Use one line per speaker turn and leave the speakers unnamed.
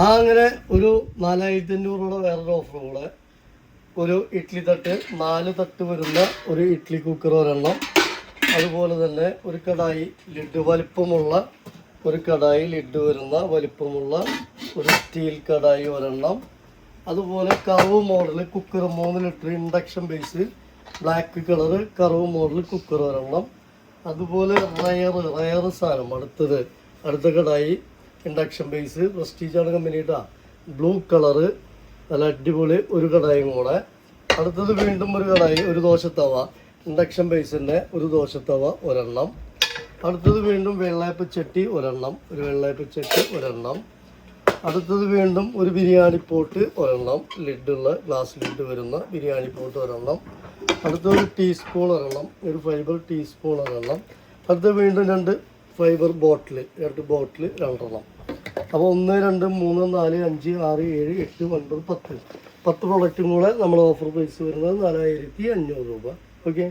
ആ അങ്ങനെ ഒരു നാലായിരത്തി അഞ്ഞൂറ് രൂപ വേറൊരു ഓഫർ കൂടെ. ഒരു ഇഡ്ഡലി തട്ട് നാല് തട്ട് വരുന്ന ഒരു ഇഡ്ഡലി കുക്കർ ഒരെണ്ണം. അതുപോലെ തന്നെ ഒരു കടായി ലിഡ് വലിപ്പമുള്ള ഒരു കടായി ലിഡ് വരുന്ന വലിപ്പമുള്ള ഒരു സ്റ്റീൽ കടായി ഒരെണ്ണം. അതുപോലെ കറവ് മോഡൽ കുക്കർ മൂന്ന് litre induction base black colour curve model cooker ഒരെണ്ണം. അതുപോലെ റയർ റയർ സാധനം അടുത്തത് അടുത്ത കടായി ഇൻഡക്ഷൻ ബേസ് പ്രസ്റ്റീജാണ് കമ്പനിയുടെ ബ്ലൂ കളറ് നല്ല അടിപൊളി ഒരു കടായും കൂടെ. അടുത്തത് വീണ്ടും ഒരു കടായി ഒരു ദോശത്തവ. ഇൻഡക്ഷൻ ബേസിന്റെ ഒരു ദോശത്തവ ഒരെണ്ണം. അടുത്തത് വീണ്ടും വെള്ളയപ്പ ചട്ടി ഒരെണ്ണം. ഒരു വെള്ളയപ്പ ചട്ടി ഒരെണ്ണം. അടുത്തത് വീണ്ടും ഒരു ബിരിയാണി പോട്ട് ഒരെണ്ണം. ലിഡുള്ള ഗ്ലാസ് ലിഡ് വരുന്ന ബിരിയാണി പോട്ട് ഒരെണ്ണം. അടുത്തത് ഒരു ടീസ്പൂൺ ഒരെണ്ണം. ഒരു ഫൈബർ ടീസ്പൂൺ ഒരെണ്ണം. അടുത്ത വീണ്ടും രണ്ട് ഫൈബർ ബോട്ടിൽ രണ്ട് ബോട്ടിൽ രണ്ടെണ്ണം. അപ്പോൾ ഒന്ന് രണ്ട് മൂന്ന് നാല് അഞ്ച് ആറ് ഏഴ് എട്ട് ഒൻപത് പത്ത്. പത്ത് പ്രൊഡക്റ്റും കൂടെ നമ്മൾ ഓഫർ പ്രൈസ് വരുന്നത് നാലായിരത്തി അഞ്ഞൂറ് രൂപ. ഓക്കെ